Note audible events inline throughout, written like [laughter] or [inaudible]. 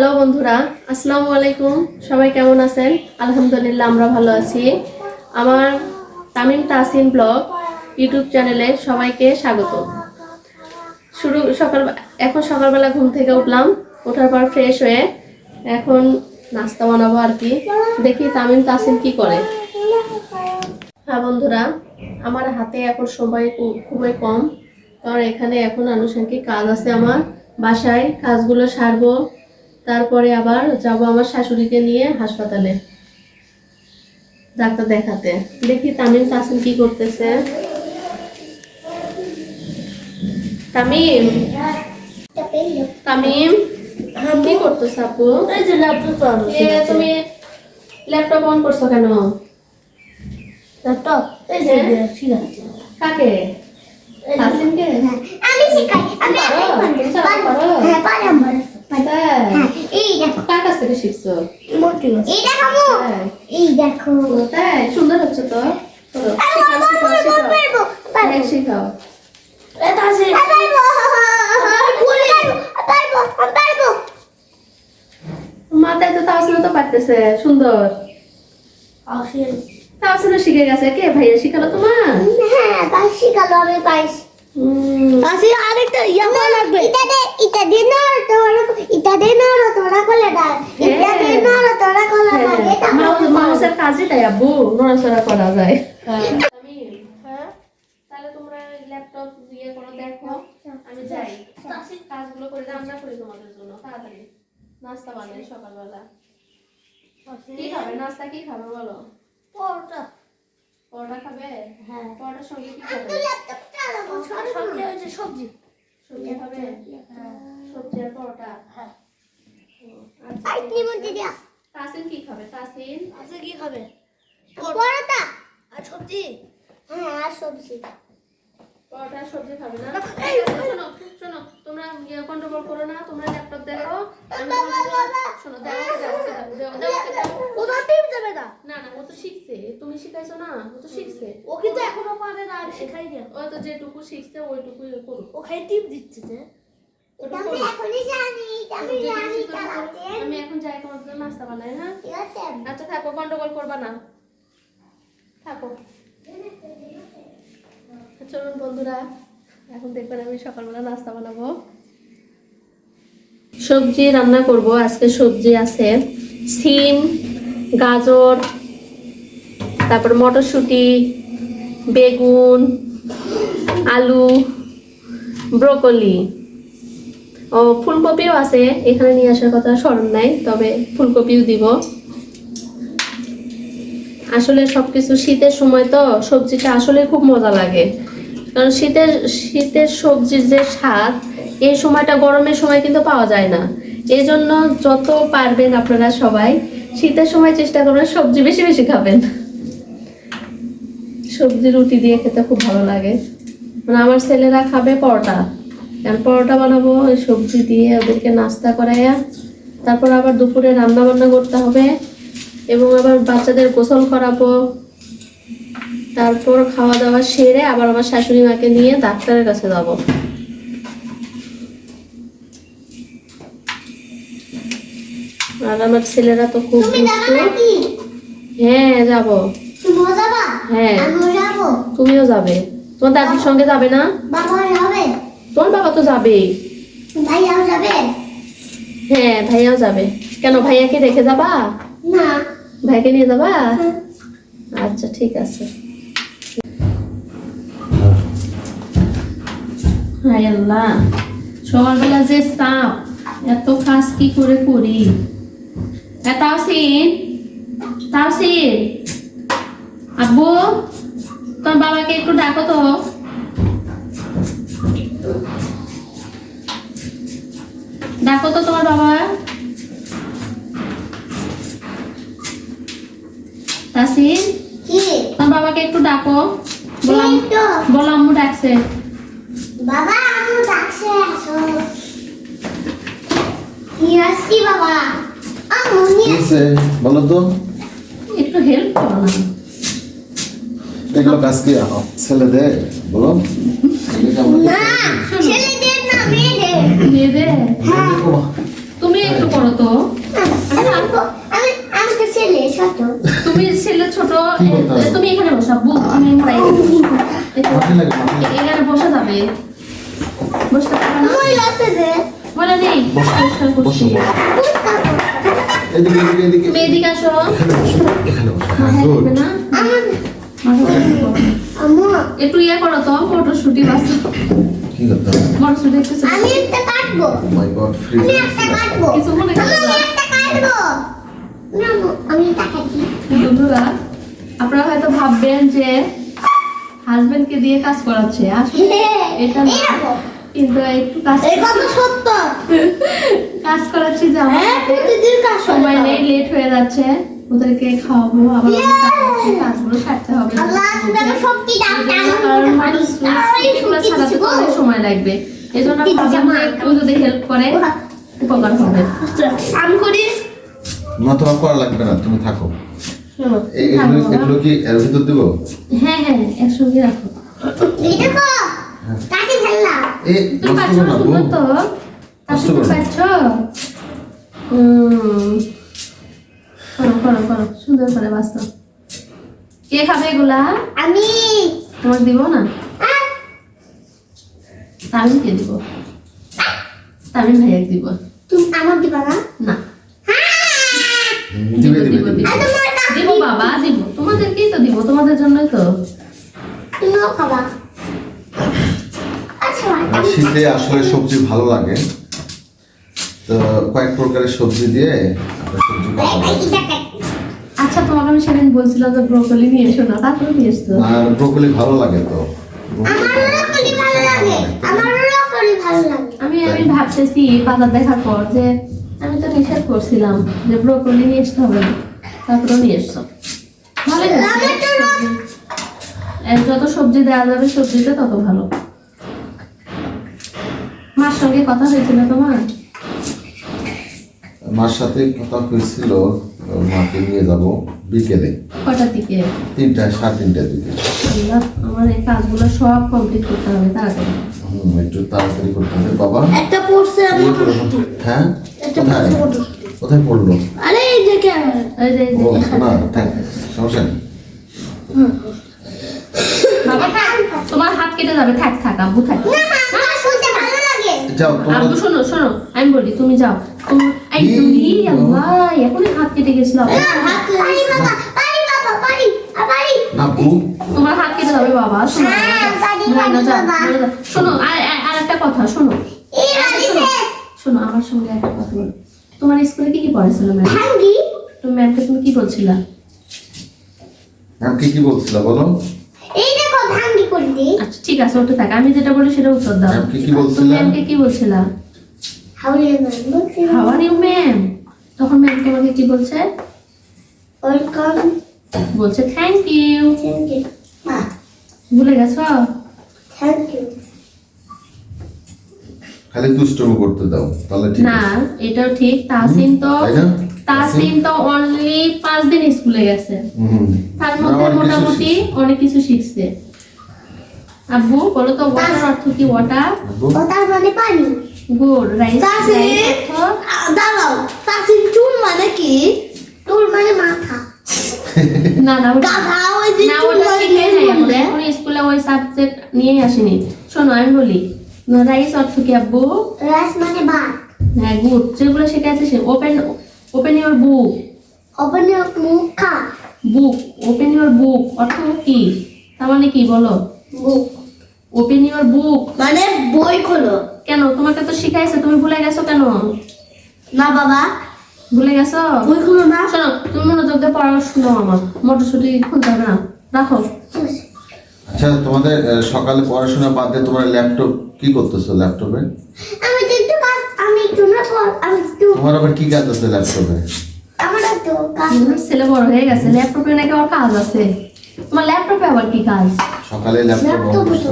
Hello বন্ধুরা। আসসালামু আলাইকুম। সবাই কেমন আছেন? আলহামদুলিল্লাহ, আমরা ভালো আছি। আমার তামিম তাসিন ব্লগ ইউটিউব চ্যানেলে সবাইকে স্বাগত। শুরু, সকাল, এখন সকালবেলা ঘুম থেকে উঠলাম। ওঠার পর ফ্রেশ হয়ে এখন নাস্তা বানাবো আর কি। দেখি তামিম তাসিন কি করে। হ্যাঁ বন্ধুরা, আমার হাতে এখন সময় খুবই কম। কারণ এখানে এখন আনুষঙ্গিক কাজ আছে আমার। বাসায় কাজগুলো সারবো। তারপরে আবার যাব আমার শাশুড়িকে নিয়ে হাসপাতালে ডাক্তার দেখাতে। দেখি তামিম তাসিম কি করতেছে। তামিম তামিম কি করতেছ আপু? তুমি ল্যাপটপ অন করছ কেন? ল্যাপটপ এই যে হ্যাঁ? ঠিক আছে। কাকে? তাসিমকে? আমি শিখাই আমি? হ্যাঁ পারি আমার তাই? হ্যাঁ এই দেখো কার কাছ থেকে শিখছো এই দেখো সুন্দর হচ্ছে তো শিখাও, হ্যাঁ, মাথায় তো তাওসিনা তো পারতেছে সুন্দর তাওসিনা শিখে গেছে কে ভাইয়া শিখালো তোমার হ্যাঁ শিখালো আমি আসে আরেকটা ইয়া করা লাগবে ইটা দে ইটা দে না তোরা ইটা দে না তোরা কোলে দা ইটা দে না তোরা কোলে দা হ্যাঁ, এটা মাউস- কাজই তাই আব্বু নড়াচড়া করা যায়। হ্যাঁ। তাহলে তোমরা ল্যাপটপ ইয়ে করো দেখো আমি যাই। কাজগুলো করে রান্না করি তোমাদের জন্য তাড়াতাড়ি। নাস্তা বানাই সকালবেলা। কি খাবে? নাস্তা কি খাবে বলো? পরোটা। পরোটা খাবে? হ্যাঁ। পরোটার সঙ্গে কি খাবে? ল্যাপটপ চালাবো সবজি। হচ্ছে সবজি। সবজি খাবে? সবজি আর পরোটা। হ্যাঁ। আচ্ছা, তাসিন কি খাবে? তাসিন আছে কি খাবে? পরোটা। আর সবজি? হ্যাঁ আর সবজি। পরোটা সবজি খাবে না? শোনো শোনো তোমরা ইয়ে গন্ডগোল করো না তোমরা ল্যাপটপ দেখো। আমি শোনো দেখো দেখো টিপ দেবে না। না না ও তো শিখছে তুমি শিখাইছো না ও তো শিখছে। ও কিন্তু এখনও পারে না আর শেখাই না ও তো যেটুকু শিখছে ওইটুকুই করুক। ও খাই টিপ দিচ্ছে যে। আমি এখনই জানি আমি জানি শিখছে ওইটুকু করুক। চালাতে আমি এখন যাই তোমার জন্য নাস্তা বানাই হ্যাঁ? ঠিক আছে। আচ্ছা থাকো গন্ডগোল করবা না। থাকো। চলুন বন্ধুরা এখন দেখবেন আমি সকালবেলা নাস্তা বানাবো। সবজি রান্না করব আজকে সবজি আছে সিম গাজর তারপর মটরশুঁটি বেগুন আলু ব্রোকলি। ও, ফুলকপিও আছে, এখানে নিয়ে আসার কথা স্মরণ নাই, তবে ফুলকপিও দিব। আসলে সবকিছু শীতের সময় তো সবজিটা আসলে খুব মজা লাগে। কারণ শীতের শীতের সবজির যে স্বাদ, এই সময়টা গরমের সময় কিন্তু পাওয়া যায় না। এই জন্য যত পারবেন আপনারা সবাই, শীতের সময় চেষ্টা করবেন সবজি বেশি বেশি খাবেন। সবজি রুটি দিয়ে খেতে খুব ভালো লাগে। মানে আমার ছেলেরা খাবে পরোটা। কারণ পরোটা বানাবো ওই সবজি দিয়ে ওদেরকে নাস্তা করাইয়া তারপর আবার দুপুরে রান্না বান্না করতে হবে এবং আবার বাচ্চাদের গোসল করাবো। তারপর খাওয়া দাওয়া সেরে আবার আমার শাশুড়ি মাকে নিয়ে ডাক্তারের কাছে যাব। আর আমার ছেলেরা তো খুব হ্যাঁ যাব। হ্যাঁ। তুমিও যাবে। তোমার দাদির সঙ্গে যাবে না? বাবা তোমার বাবা তো যাবেই। ভাইয়াও যাবে? হ্যাঁ ভাইয়াও যাবে। কেন ভাইয়াকে রেখে যাবা? না। ভাইকে নিয়ে যাবা? আচ্ছা ঠিক আছে। হায় আল্লাহ সকালবেলা যে চাপ এত কাজ কি করে করি? তাওসিন তাওসিন আব্বু তোমার বাবাকে একটু ডাকো তো। ডাকো তো তোমার বাবা। তাসিন কি? তোমার বাবাকে একটু ডাকো। বললাম এই আম্মু ডাকছে। বাবা আমি ডাকছে আসো। নিয়ে বাবা। আম্মু বলো তো। একটু হেল্প করো না। এগুলো কাজ কি? ছেলেদের বলো। না মেয়েদের? মেয়েদের তুমি একটু করো তো। আমি আমি আমি তো তুমি ছেলে ছোট তুমি এখানে বসা তুমি। এখানে বসে যাবে। বসতে পারবে না। বলে নেই। তুমি এদিকে আসো। হ্যাঁ একটু ইয়ে করো তো মটরশুটি বাসো কি করতে হবে? আমি একটা কাটবো? মাই গড ফ্রি আমি একটা কাটবো। কিছু মনে করো আমি একটা কাটবো। না আমি এটা বন্ধুরা আপনারা হয়তো ভাববেন যে হাজবেন্ডকে দিয়ে কাজ করাচ্ছে আসলে এটা না। কিন্তু একটু কাজ এই কথা সত্য। কাজ করাচ্ছি যে আমার হ্যাঁ প্রতিদিন কাজ সময় নেই লেট হয়ে যাচ্ছে ওদেরকে খাওয়াবো আবার কাজগুলো সারতে হবে। কারণ মানুষ ছাড়াতে অনেক সময় লাগবে। এই জন্য একটু যদি হেল্প করে উপকার হবে। আমি করি। না তোমার করা লাগবে না তুমি থাকো। শোনো, এই- থাকো এগুলো কি এর ভিতর দেবো? হ্যাঁ হ্যাঁ একসঙ্গে রাখো। এই দেখো কাটি ফেললাম এই তুমি পাচ্ছ সুন্দর তো? কষ্ট তুমি পাচ্ছ উম, করো করো করো সুন্দর করে বাস্তব কে খাবে এগুলা? আমি। তোমাকে দিব না? তামিমকে দিব? তামিম ভাইয়াকে দিব। তুমি আমার দিবা না? না। দিবে দিবে দিব, কাকি দিব। বাবা দিব। তোমাদেরকেই তো দিব তোমাদের জন্যই তো। তুমিও খাবা। আচ্ছা শীতে আসলে সবজি ভালো লাগে। তো কয়েক প্রকারের সবজি দিয়ে সবজি আচ্ছা তোমাকে আমি সেদিন বলছিলাম যে ব্রোকলি নিয়ে এসো না তারপরে নিয়ে এসছো আর ব্রোকলি ভালো লাগে তো। আমার লকড়ি ভালো লাগে আমার লকড়ি ভালো লাগে। আমি আমি ভাবতেছি বাজার দেখার পর যে আমি তো নিষেধ করছিলাম যে ব্রোকলি নিয়ে আসতে হবে। তারপরে নিয়ে এসছো ভালোই হয়েছে। আমার তো রক- এর যত সবজি দেওয়া যাবে সবজিতে তত ভালো। মার সঙ্গে কথা হয়েছিল তোমার? মার সাথে কথা হয়েছিল মাকে নিয়ে যাব বিকেলে। কটার দিকে তিনটা সাড়ে তিনটার দিকে। আল্লাহ, আমার এই কাজগুলো সব কমপ্লিট করতে হবে তাড়াতাড়ি। একটু তাড়াতাড়ি করতে হবে। বাবা একটা পড়ছে এই আমার করে হাঁটো। হ্যাঁ? একটা পড়ছে। কোথায় পড়ল? আরে এই যে ক্যামেরা। এই যে না সমস্যা নেই। বাবা তোমার হাত কেটে যাবে। থাক থাক আব্বু থাক। না আমার শুনতে ভালো লাগে। যাও আব্বু শোনো শোনো আমি বলি তুমি যাও। তুমি আল্লাহ এখনই হাত কেটে গেছিল পারি বাবা পারি বাবা পারি আ, পারি না বউ তোমার হাত কেটে যাবে বাবা। শোনো আর আর- আর একটা কথা শোনো। শোনো আমার সঙ্গে একটা কথা বলো। তোমার স্কুলে কি কি ম্যাম ভাঙ্গি। তুমি ম্যামকে তুমি কি বলছিলা? ম্যাম কি কি বলছিল বলো। এই দেখো ভাঙ্গি করে দি আচ্ছা ঠিক আছে ওটা থাক আমি যেটা বলি সেটা উত্তর দাও। কি বলছিলেন ম্যামকে কি বলছিলা? হাউলে না বলছি হাউ আর ইউ ম্যাম তখন ম্যাম তোমাকে কি বলছে? ওয়েলকাম বলছে থ্যাংক ইউ থ্যাংক ইউ মা। ভুলে গেছো? থ্যাংক ইউ খালি দুষ্টমি করতে দাও তাহলে ঠিক না এটাও ঠিক। তাসিন তো তাসিন তো অনলি পাঁচ দিন স্কুলে গেছে। তার মধ্যে অনেক কিছু মোটামুটি শিখছে। অনেক কিছু শিখছে। আব্বু বলো তো ওয়াটার অর্থ কি ওয়াটার বউ, ও তার মানে পানি। গুড রাইস তাসিন দাঁড়াও। তাসিন চুল মানে কি? চুল মানে মাথা। না না গাধা ওই যে না ওটা মানে শিখে নাই এখন স্কুলে ওই সাবজেক্ট নিয়ে আসিনি। শোনো আমি বলি রাইস অর্থ কি আব্বু? রাইস মানে ভাত। হ্যাঁ গুড। যেগুলো শেখাচ্ছে সে open open your book open মুখ বুক ওপেন ইউর বুক অর্থ কি? তার মানে কি বলো? বুক ওপেন ইউর বুক মানে বই খোলো। কেন? তোমাকে তো শিখাইছে তুমি ভুলে গেছো কেন? না বাবা ভুলে গেছো? বই খোলো না। শোনো তুমি মনোযোগ দিয়ে পড়াশোনা শুনো আমার। মটরশুটি খুলতে হবে না। রাখো। আচ্ছা তোমাদের সকালে পড়াশোনা বাদ দিয়ে তোমার ল্যাপটপ কি করতেছো ল্যাপটপে? আমি তো একটু কাজ আমি একটু না আমি একটু তোমার আবার কি কাজ আছে ল্যাপটপে? আমার একটু কাজ ছেলে বড় হয়ে গেছে ল্যাপটপে নাকি আমার কাজ আছে? তোমার ল্যাপটপে আবার কি কাজ? সকালে ল্যাপটপ অন ল্যাপটপ করছ।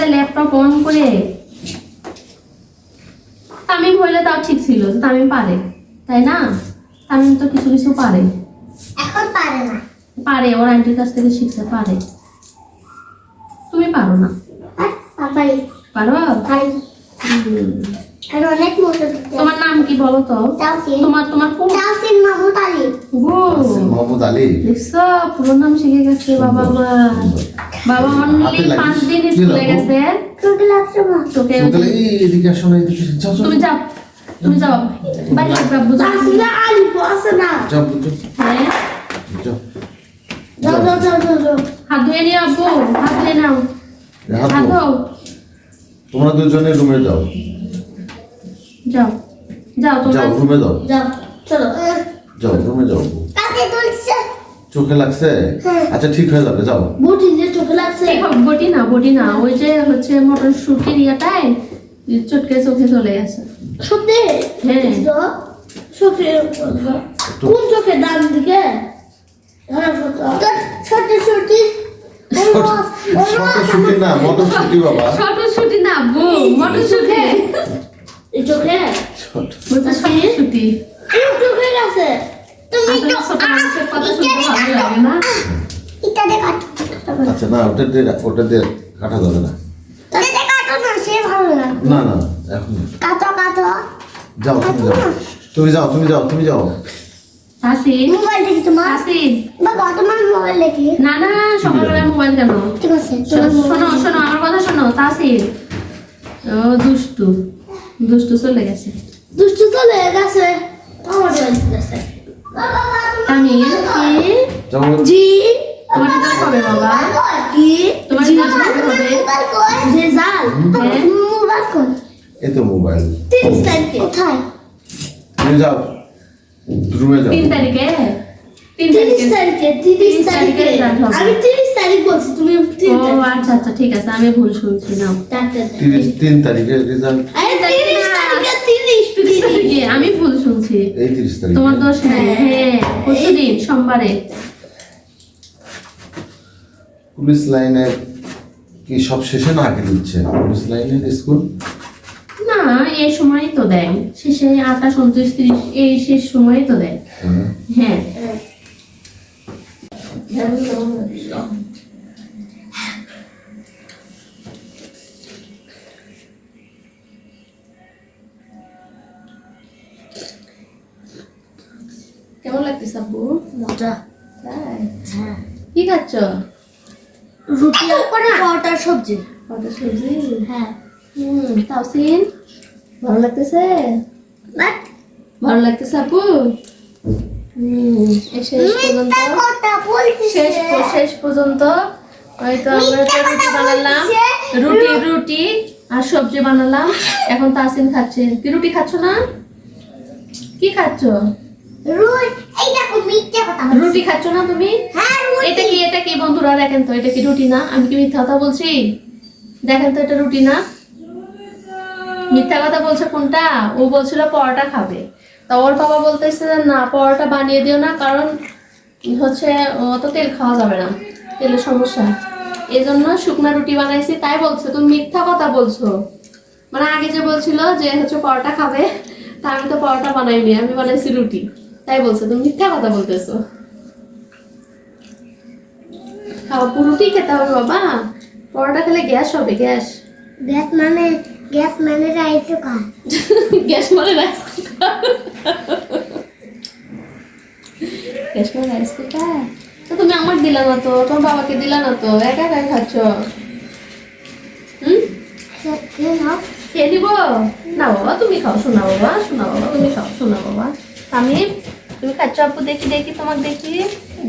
যে ল্যাপটপ অন করে হইলে তাও ঠিক ছিল যে তামিম পারে তাই না? তামিম তো কিছু কিছু পারে। এখন পারে না। পারে ওর আন্টির কাছ থেকে শিখছে পারে। তুমি পারো না? পারি। পারো। আর অনেক তোমার নাম কি বলো তো? তোমার তোমার কোন? তাওসিন মাহমুদ আলী। মোহাম্মদ আলী? দেখছ পুরো নাম শিখে গেছে বাবা বাবা অনলি পাঁচ দিন স্কুলে গেছে। তোকে লাগছে মা। তোকে এদিকে আসো না এদিকে। যাও যাও। তুমি যাও তুমি যাও। বাবু যাও। তাসিনা আলী বসে না। যাও যাও হ্যাঁ? যাও। যাও যাও। যাও হাত ধুয়ে নিও আব্বু হাত ধুয়ে নাও। হাত। ধোও। তোমরা দুজনে রুমে যাও। যাও। যাও তোমরা যাও রুমে যাও। যাও চলো। যাও রুমে যাও। কাকে তুলছে? চোখে লাগছে? হ্যাঁ। আচ্ছা ঠিক হয়ে যাবে যাও। বুটি যে চোখে লাগছে। বটি না বটি না। ওই যে হচ্ছে মটর শুটির ইয়াটাই চটকে চোখে চলে গেছে। সত্যি? হ্যাঁ। চোখে কোন চোখে ডান দিকে? ছোট ছোটি ছোট ছুটি না মটর ছুটি বাবা। ছোট শুটি না আব্বু মটর শুটি [laughs] এই চোখে? ছোট বলছে ছোট শুটি এই চোখে গেছে তুমি তো এটা দে কাট আচ্ছা না ওটা দিয়ে ওটা দিয়ে কাটা যাবে না। না সে ভালো লাগে না না এখন কাটো কাটো। যাও তুমি যাও। তুমি যাও তুমি যাও তুমি যাও। মোবাইল দেখি তোমার? বাবা তোমার মোবাইল দেখি। না না সকালবেলা মোবাইল কেন? ঠিক আছে শোনো শোনো আমার কথা শোনো তাসির ও দুষ্টু। দুষ্টু চলে গেছে। দুষ্টু চলে গেছে। আমি জি। তোমার রেজাল্ট কবে বাবা? কি? তোমার রেজাল্ট কবে হবে? রেজাল্ট হ্যাঁ। মোবাইল কই? এই তো মোবাইল। তিরিশ তারিখে। কোথায়? তুমি যাও। রুমে যাও। তিন তারিখে? তিন তিরিশ। আমি তিরিশ তারিখ বলছি তুমি ও তারিখ আচ্ছা আচ্ছা ঠিক আছে আমি ভুল শুনছি নাও। তিরিশ তিন তারিখে রেজাল্ট আরে তিরিশ তারিখে তিরিশ তিরিশ তারিখে আমি ভুল শুনছি। এই তিরিশ তারিখে। তোমার দোষ নেই। হ্যাঁ পরশু সোমবারে। পুলিশ লাইনে কি সব শেষে না আগে দিচ্ছে? পুলিশ লাইনের স্কুল? না এই সময়ই তো দেয়। শেষে আঠাশ উনত্রিশ তিরিশ এই শেষ সময়ই তো দেয়। হ্যাঁ। মজা হ্যাঁ। কি খাচ্ছ? রুটি। আর পরোটা সবজি। কটা সবজি? হ্যাঁ। হুম তাওসিন। ভালো লাগতেছে? ভালো লাগতেছে আপু? শেষ পর্যন্ত। হয়তো আমরা রুটি বানালাম। রুটি রুটি আর সবজি বানালাম। এখন তাসিন খাচ্ছে। কি রুটি খাচ্ছ না? কি খাচ্ছ? এই দেখো বলছিস। রুটি খাচ্ছ না তুমি? হ্যাঁ এটা কি এটা কি বন্ধুরা দেখেন তো এটা কি রুটি না? আমি কি মিথ্যা কথা বলছি? দেখেন তো এটা রুটি না? মিথ্যা কথা বলছে কোনটা? ও বলছিল পরোটা খাবে। তা ওর বাবা বলতেছে না পরোটা বানিয়ে দিও না কারণ হচ্ছে অত তেল খাওয়া যাবে না তেলের সমস্যা। এই জন্য শুকনা রুটি বানাইছি তাই বলছে। তুমি মিথ্যা কথা বলছো। মানে আগে যে বলছিল যে হচ্ছে পরোটা খাবে তা আমি তো পরোটা বানাইনি আমি বানাইছি রুটি। তাই বলছে তুমি মিথ্যা কথা বলতেছো। খাওয়া খেতে হবে বাবা। পরোটা খেলে গ্যাস হবে গ্যাস। গ্যাস মানে গ্যাস মানে রাইস কা গ্যাস মানে রাইস গ্যাস মানে রাইস তো তুমি আমার দিলা না তো তোমার বাবাকে দিলা না তো একা একা খাচ্ছ। হুম? খেয়ে দিব না বাবা তুমি খাও শোনা বাবা শোনা বাবা তুমি খাও শোনা বাবা। আমি তুমি খাচ্ছ আপু দেখি দেখি তোমাকে দেখি।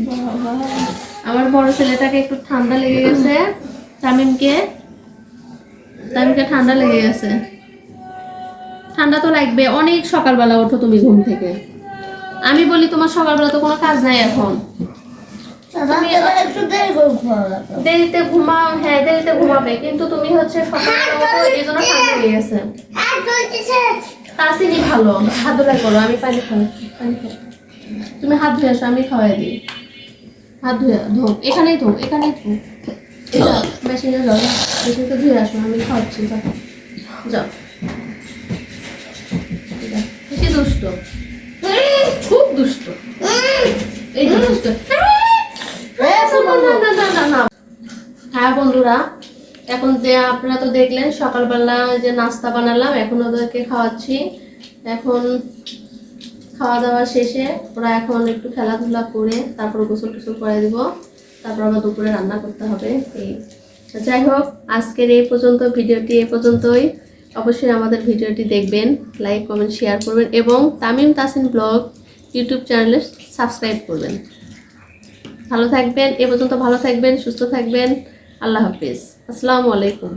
বাবা। আমার বড় ছেলেটাকে একটু ঠান্ডা লেগে গেছে তামিমকে। তামিমকে ঠান্ডা লেগে গেছে। ঠান্ডা তো লাগবে অনেক সকালবেলা ওঠো তুমি ঘুম থেকে। আমি বলি তোমার সকালবেলা তো কোনো কাজ নাই এখন। দেরিতে ঘুমাও হ্যাঁ দেরিতে ঘুমাবে কিন্তু তুমি হচ্ছে সকালবেলা এই জন্য ঠান্ডা লেগে গেছে। কাশিনি ভালো হাত করো আমি পানি খাই পানি খাই তুমি হাত ধুয়ে আসো, আমি খাওয়াই দিই। হাত ধুয়ে, ধো, এখানেই ধো এখানেই ধো। মেশিনে যাও মেশিনকে ধুয়ে আসো, আমি খাওয়াচ্ছি, যাও। যাও। বেশি দুষ্ট? খুব দুষ্ট। এই দুষ্ট। হ্যাঁ বন্ধুরা, এখন যে আপনারা তো দেখলেন, সকালবেলা যে নাস্তা বানালাম, এখন ওদেরকে খাওয়াচ্ছি। এখন খাওয়া দাওয়া শেষে ওরা এখন একটু খেলাধুলা করে তারপর গোসল টোসল করে দিব। তারপর আবার দুপুরে রান্না করতে হবে। এই যাই হোক, আজকের এই পর্যন্ত, ভিডিওটি এই পর্যন্তই। অবশ্যই আমাদের ভিডিওটি দেখবেন, লাইক, কমেন্ট, শেয়ার করবেন এবং তামিম তাসিন ব্লগ, ইউটিউব চ্যানেলে সাবস্ক্রাইব করবেন। ভালো থাকবেন, এ পর্যন্ত ভালো থাকবেন, সুস্থ থাকবেন। আল্লাহ হাফিজ। আসসালামু আলাইকুম।